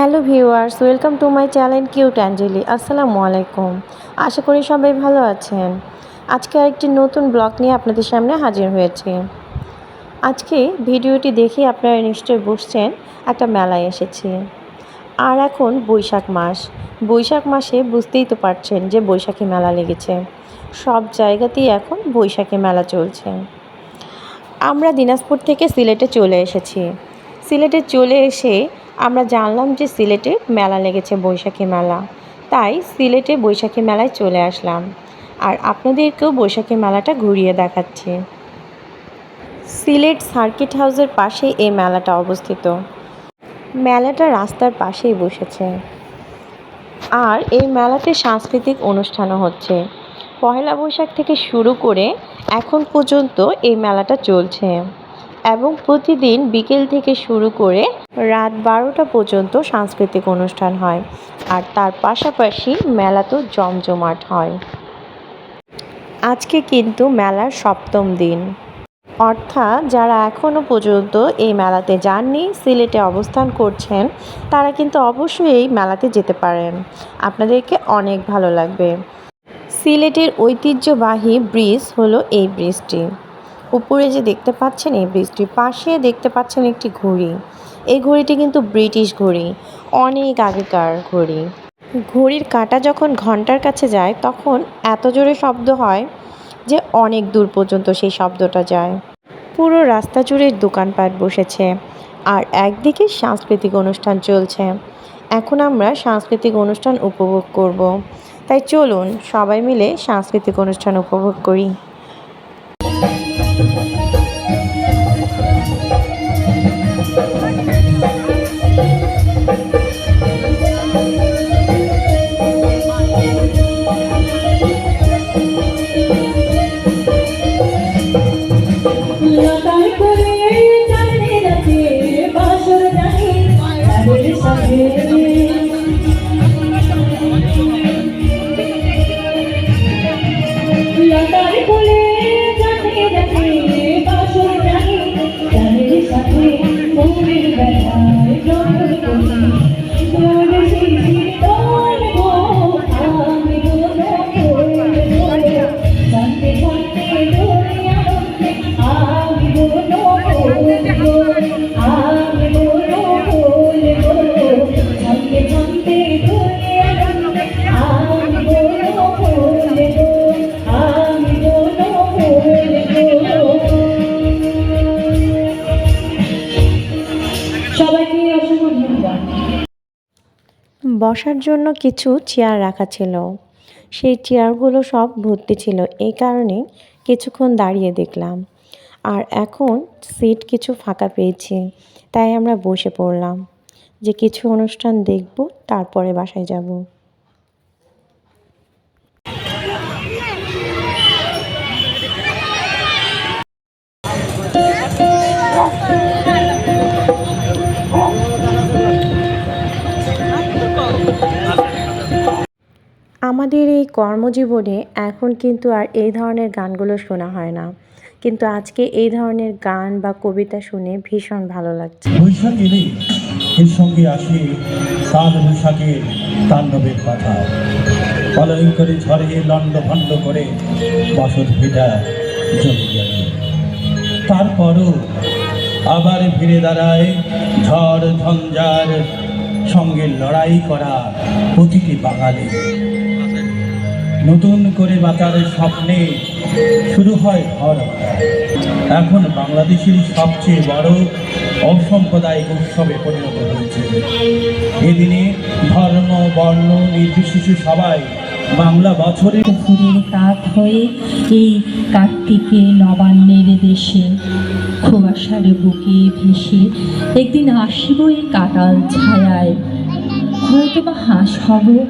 Hello viewers, welcome to my channel cute Anjali. আসসালামু আলাইকুম। আশা করি সবাই ভালো আছেন। আজকে আরেকটি নতুন ব্লগ নিয়ে আপনাদের সামনে হাজির হয়েছি। আজকে ভিডিওটি দেখে আপনারা নিশ্চয়ই বুঝছেন, একটা মেলায় এসেছি। আর এখন বৈশাখ মাস। বৈশাখ মাসে বুঝতেই তো পারছেন যে বৈশাখী মেলা লেগেছে। সব জায়গাতেই এখন বৈশাখী মেলা চলছে। আমরা দিনাজপুর থেকে সিলেটে চলে এসেছি। সিলেটে চলে এসে আমরা জানলাম যে সিলেটে মেলা লেগেছে বৈশাখী মেলা। তাই সিলেটে বৈশাখী মেলায় চলে আসলাম। আর আপনাদেরকেও বৈশাখী মেলাটা ঘুরিয়ে দেখাচ্ছি। সিলেট সার্কিট হাউসের পাশে এই মেলাটা অবস্থিত। মেলাটা রাস্তার পাশেই বসেছে। আর এই মেলাতে সাংস্কৃতিক অনুষ্ঠানও হচ্ছে। পয়লা বৈশাখ থেকে শুরু করে এখন পর্যন্ত এই মেলাটা চলছে। এবং প্রতিদিন বিকেল থেকে শুরু করে রাত বারোটা পর্যন্ত সাংস্কৃতিক অনুষ্ঠান হয়। আর তার পাশাপাশি মেলা তো জমজমাট হয়। আজকে কিন্তু মেলার সপ্তম দিন। অর্থাৎ যারা এখনও পর্যন্ত এই মেলাতে যাননি, সিলেটে অবস্থান করছেন, তারা কিন্তু অবশ্যই এই মেলাতে যেতে পারেন। আপনাদেরকে অনেক ভালো লাগবে। সিলেটের ঐতিহ্যবাহী ব্রিজ হলো এই ব্রিজটি। উপরে যে দেখতে পাচ্ছেন এই ব্রিজটি পাশে দেখতে পাচ্ছেন একটি ঘড়ি। এই ঘড়িটি কিন্তু ব্রিটিশ ঘড়ি, অনেক আগেকার ঘড়ি। ঘড়ির কাঁটা যখন ঘণ্টার কাছে যায়, তখন এত জোরে শব্দ হয় যে অনেক দূর পর্যন্ত সেই শব্দটা যায়। পুরো রাস্তা জুড়ে দোকানপাট বসেছে আর একদিকে সাংস্কৃতিক অনুষ্ঠান চলছে। এখন আমরা সাংস্কৃতিক অনুষ্ঠান উপভোগ করব। তাই চলুন সবাই মিলে সাংস্কৃতিক অনুষ্ঠান উপভোগ করি। বসার জন্য কিছু চেয়ার রাখা ছিল। সেই চেয়ারগুলো সব ভর্তি ছিল। এই কারণে কিছুক্ষণ দাঁড়িয়ে দেখলাম। আর এখন সিট কিছু ফাঁকা পেয়েছি, তাই আমরা বসে পড়লাম। যে কিছু অনুষ্ঠান দেখব, তারপরে বাসায় যাব। আমাদের এই কর্মজীবনে এখন কিন্তু আর এই ধরনের গানগুলো শোনা হয় না। কিন্তু আজকে এই ধরনের গান বা কবিতা শুনে ভীষণ ভালো লাগছে। বৈশাখ এলেই এর সঙ্গে আসে কাল বৈশাখের তাণ্ডবের কথা। পলয় করে ঝড়ে লণ্ড ভণ্ড করে বসত ভিটা জমে গেল। তারপরও আবার ফিরে দাঁড়ায় ঝড় ঝঞ্ঝার সঙ্গে লড়াই করা প্রতিটি বাঙালি। নতুন করে বাঁচার স্বপ্নে শুরু হয় ঘর। এখন বাংলাদেশের সবচেয়ে বড় অসাম্প্রদায়িক উৎসবে পরিণত হয়েছে। এদিনে ধর্ম, বর্ণ, নির্বিশেষে সবাই বাংলা বছরে ফুলের কাক হয়ে এই কার্তিকে নবান্নের দেশে কুয়াশার বুকে ভেসে একদিন আসিব এই কাটাল ছায়ায়। হয়তো বা হাঁস হব।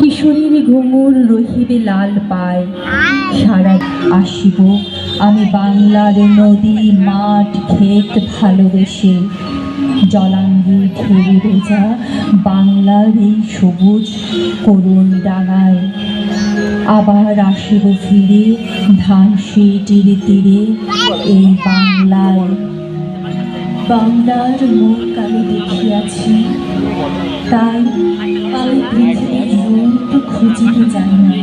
কিশোরীর ঘুঙুর রহিবে লাল পায়। সারা আসিব। আমি বাংলার নদী, মাঠ, ক্ষেত ভালোবেসে। জলাঙ্গি ঢেউ ভেজা বাংলার এই সবুজ করুণ ডাঙায়। আবার আসিব ফিরে ধান তীরে তীরে এই বাংলায়। বাংলার মুখ আমি দেখিয়াছি তাই আমি পৃথিবীর খুঁজিতে না।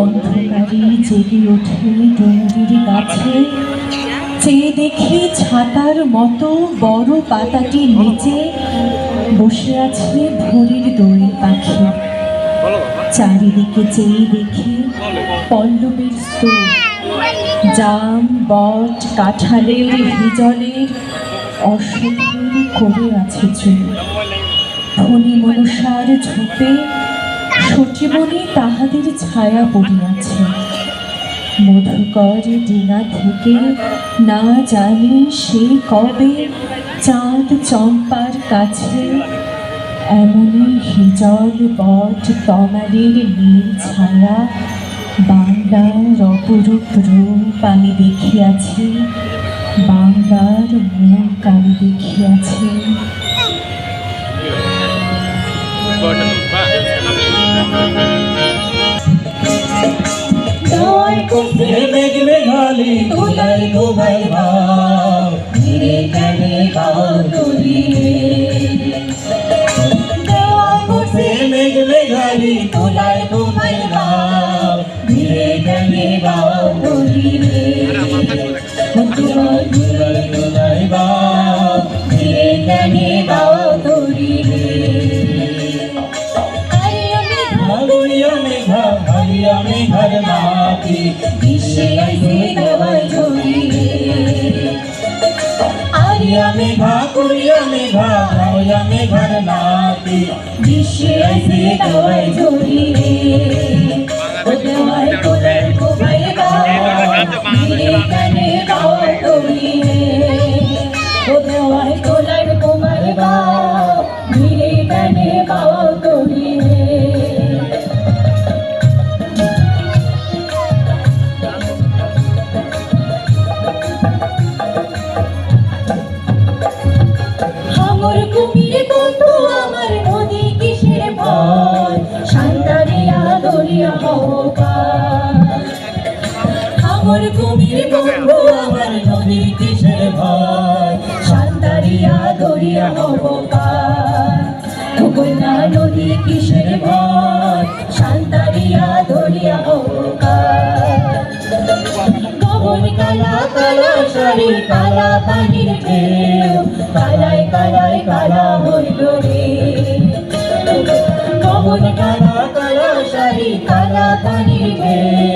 অন্ধকারে জেগে ওঠে ডুঙ্গির চেয়ে দেখি ছাতার মতো বড় পাতাটির নিচে বসে আছে ভোরের দই পাখি। চারিদিকে চেয়ে দেখি পল্লবের স্তূপ। জাম, বট, কাঁঠালের হিজলের অসুখের করে আছে ফণি মনসার ঝোপে সচিবনী তাহাদের ছায়া পড়িয়াছে। মধুকর ডিঙা থেকে না জানি সে কবে চাঁদ চম্পার কাছে এমনই হিজল বট তমালের নীল ছায়া বাংলার অপরূপ রূপ আমি দেখিয়াছি। বাংলার মূল কাবি দেখিয়াছে। মেঘালি তোলাই ভাব ধীরে তুলি আরে আমি হাগুড়িয়া মেঘা হারিয়া মেঘার নাতি। বিশ্বে আইসে দেওয়াই ঝুলি হারিয়া মেঘা কুড়িয়া মেঘা হারিয়া মেঘার নাতি। বিশ্বে আইসে ও কানে আমার কুমির বন্ধু আমার নদী কিসের ভয়। শান্তারিয়া দরিয়া হওয়ার কন্যা নদী কিসের ভয়। শান্তারিয়া দরিয়া গগন কালা কালা শাড়ি কালা পানির ঢেউ। কালাই কালাই কালা হইল রে। গগন কালা কালা শাড়ি কালা পানির ঢেউ।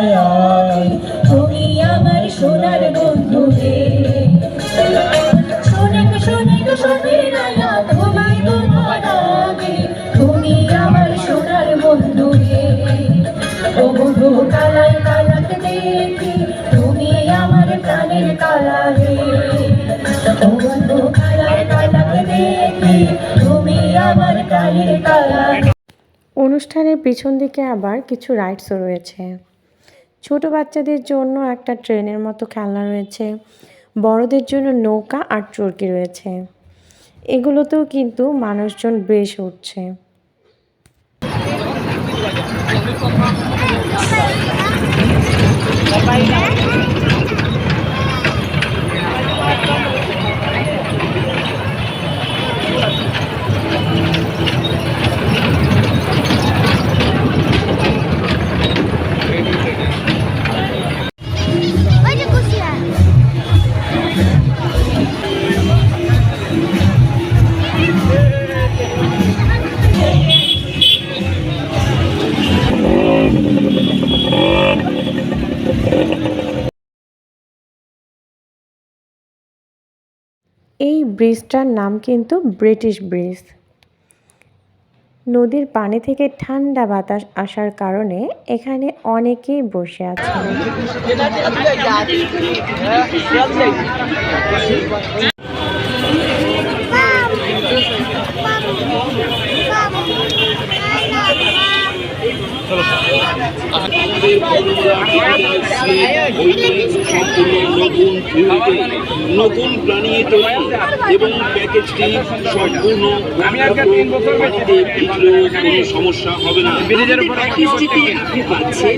অনুষ্ঠানের পিছন দিকে আবার কিছু রাইডসও রয়েছে। ছোট বাচ্চাদের জন্য একটা ট্রেনের মতো খেলনা রয়েছে। বড়দের জন্য নৌকা আর চরকি রয়েছে। এগুলোতেও কিন্তু মানুষজন বেশ উঠছে। Bye-bye. এই ব্রিজটার নাম কিন্তু ব্রিটিশ ব্রিজ। নদীর পানি থেকে ঠান্ডা বাতাস আসার কারণে এখানে অনেকেই বসে আছে আমাদের বর্ণমালা সম্পূর্ণ নতুন নতুন প্রাণী তৈরি এবং প্যাকেজটি সম্পূর্ণ কোনো সমস্যা হবে না। পাচ্ছেন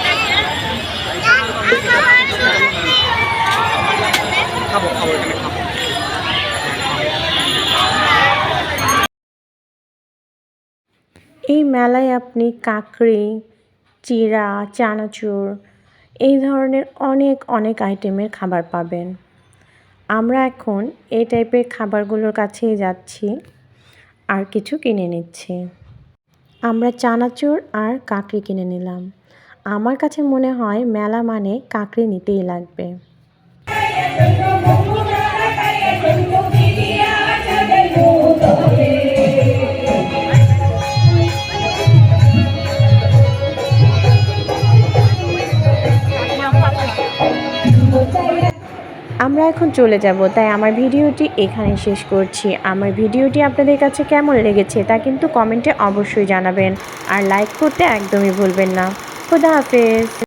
এই মেলায় আপনি কাকড়ি চিরা চানাচুর, এই ধরনের অনেক অনেক আইটেমের খাবার পাবেন। আমরা এখন এই টাইপের খাবারগুলোর কাছেই যাচ্ছি আর কিছু কিনে নিচ্ছি। আমরা চানাচুর আর কাকড়ি কিনে নিলাম। আমার কাছে মনে হয় মেলা মানে কাঁকড়ে নিতেই লাগবে। আমরা এখন চলে যাব, তাই আমার ভিডিওটি এখানে শেষ করছি। আমার ভিডিওটি আপনাদের কাছে কেমন লেগেছে তা কিন্তু কমেন্টে অবশ্যই জানাবেন। আর লাইক করতে একদমই ভুলবেন না। খুদা হাফেজ।